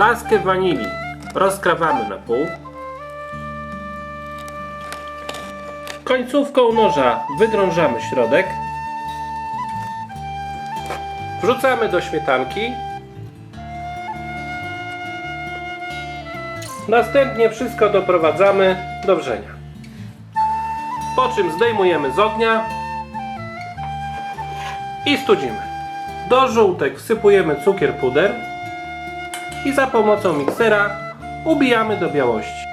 Plaskę wanilii rozkrawamy na pół. Końcówką noża wydrążamy środek. Wrzucamy do śmietanki. Następnie wszystko doprowadzamy do wrzenia. Po czym zdejmujemy z ognia i studzimy. Do żółtek wsypujemy cukier puder i za pomocą miksera ubijamy do białości.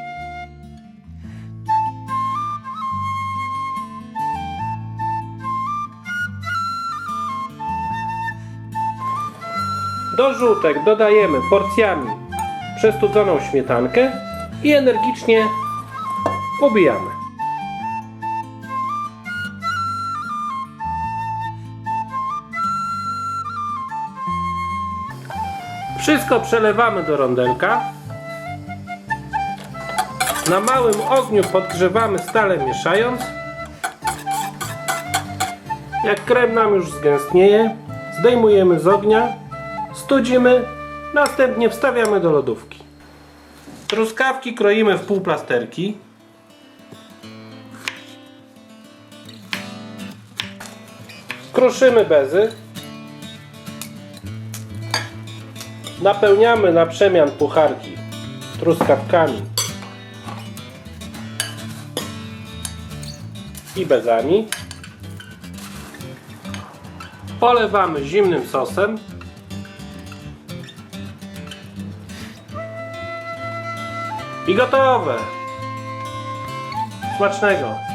Do żółtek dodajemy porcjami przestudzoną śmietankę i energicznie ubijamy. Wszystko przelewamy do rondelka. Na małym ogniu podgrzewamy stale mieszając. Jak krem nam już zgęstnieje, zdejmujemy z ognia, studzimy, następnie wstawiamy do lodówki. Truskawki kroimy w półplasterki. Kruszymy bezy. Napełniamy na przemian pucharki truskawkami i bezami. Polewamy zimnym sosem. I gotowe! Smacznego!